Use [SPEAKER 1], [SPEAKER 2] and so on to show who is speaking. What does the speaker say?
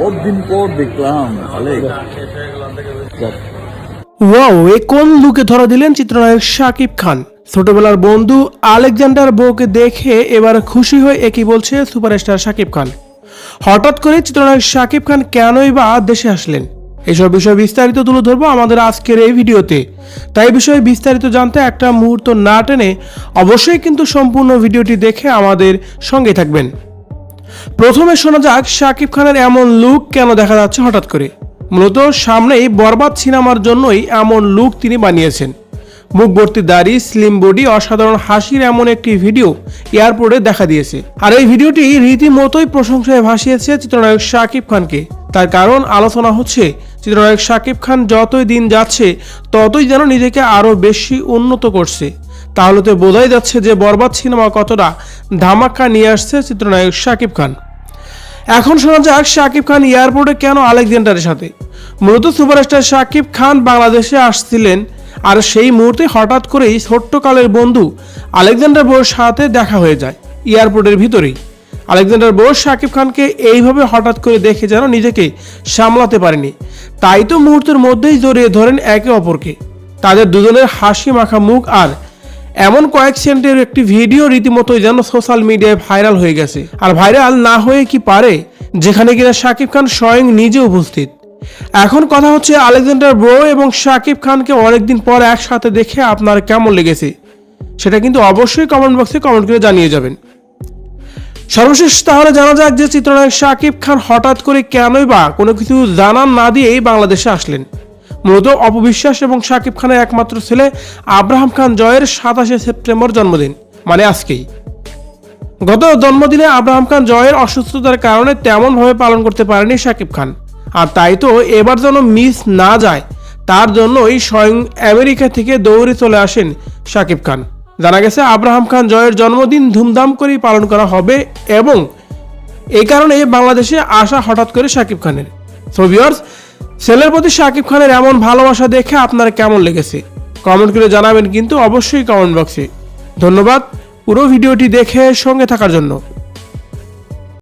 [SPEAKER 1] কতদিন পর দেখলাম
[SPEAKER 2] ওয়াও, এ কোন লুকে ধরা দিলেন চিত্রনায়ক শাকিব খান? ছোটবেলার বন্ধু আলেকজান্ডার বউকে দেখে এবার খুশি হয়ে একই বলছে সুপারস্টার শাকিব খান। হঠাৎ করে চিত্রনায়ক শাকিব খান কেনই বা দেশে আসলেন? এসব বিষয়ে বিস্তারিত তুলে ধরবো আমাদের আজকের এই ভিডিওতে। তাই বিষয়ে বিস্তারিত জানতে একটা মুহূর্ত না টেনে অবশ্যই কিন্তু সম্পূর্ণ ভিডিওটি দেখে আমাদের সঙ্গে থাকবেন। প্রথমে শোনা যাক শাকিব খানের এমন লুক কেন দেখা যাচ্ছে হঠাৎ করে। মূলত সামনেই বরবাদ সিনেমার জন্যই এমন লুক তিনি বানিয়েছেন। মুখ ভর্তি দাড়ি স্লিম বডি অসাধারণ হাসির এমন একটি ভিডিও এয়ারপোর্টে দেখা দিয়েছে। আর এই ভিডিওটি রীতিমতোই প্রশংসায় ভাসিয়েছে চিত্রনায়ক শাকিব খানকে। তার কারণ আলোচনা হচ্ছে, চিত্রনায়ক শাকিব খান যতই দিন যাচ্ছে, ততই যেন নিজেকে আরও বেশি উন্নত করছে। তাহলে তো বোঝাই যাচ্ছে যে বরবাদ সিনেমা কতটা ধামাক্কা নিয়ে আসছে চিত্রনায়ক শাকিব খান। এখন শোনা যাক শাকিব খান এয়ারপোর্টে কেন আলেকজান্ডারের সাথে। মূলত সুপারস্টার শাকিব খান বাংলাদেশে আসছিলেন আর সেই মুহূর্তে হঠাৎ করেই ছোট্টকালের বন্ধু আলেকজান্ডার বোর সাথে দেখা হয়ে যায় এয়ারপোর্টের ভিতরেই। আলেকজান্ডার বোস শাকিব খানকে এইভাবে হঠাৎ করে দেখে যেন নিজেকে সামলাতে পারেনি। তাই তো মুহূর্তের মধ্যেই জড়িয়ে ধরেন একে অপরকে। তাদের দুজনের হাসি মাখা মুখ আর এমন কয়েক সেন্টের একটি ভিডিও রীতিমতো যেন সোশ্যাল মিডিয়ায় ভাইরাল হয়ে গেছে। আর ভাইরাল না হয়ে কি পারে, যেখানে কিনা শাকিব খান স্বয়ং নিজে উপস্থিত। এখন কথা হচ্ছে আলেকজান্ডার ব্রো এবং শাকিব খানকে অনেকদিন পর একসাথে দেখে আপনার কেমন লেগেছে, সেটা কিন্তু অবশ্যই কমেন্ট বক্সে কমেন্ট করে জানিয়ে যাবেন। সর্বশেষ তাহলে জানা যাক যে চিত্রনায়ক শাকিব খান হঠাৎ করে কেনই বা কোনো কিছু জানান না দিয়েই বাংলাদেশে আসলেন। মূলত অপবিশ্বাস এবং শাকিব খানের একমাত্র ছেলে আব্রাহাম খান জয়ের সাতাশে সেপ্টেম্বর জন্মদিন মানে আজকেই। গত জন্মদিনে আব্রাহাম খান জয়ের অসুস্থতার কারণে তেমনভাবে পালন করতে পারেনি শাকিব খান। আর তাই তো এবার যেন মিস না যায়, তার জন্যই স্বয়ং আমেরিকা থেকে দৌড়ে চলে আসেন শাকিব খান। জানা গেছে, আব্রাহাম খান জয়ের জন্মদিন ধুমধাম করেই পালন করা হবে এবং এই কারণে বাংলাদেশে আসা হঠাৎ করে শাকিব খানের। সো ভিউয়ার্স ছেলের প্রতি শাকিব খানের এমন ভালোবাসা দেখে আপনার কেমন লেগেছে? কমেন্ট করে জানাবেন কিন্তু অবশ্যই কমেন্ট বক্সে ধন্যবাদ, পুরো ভিডিওটি দেখে সঙ্গে থাকার জন্য।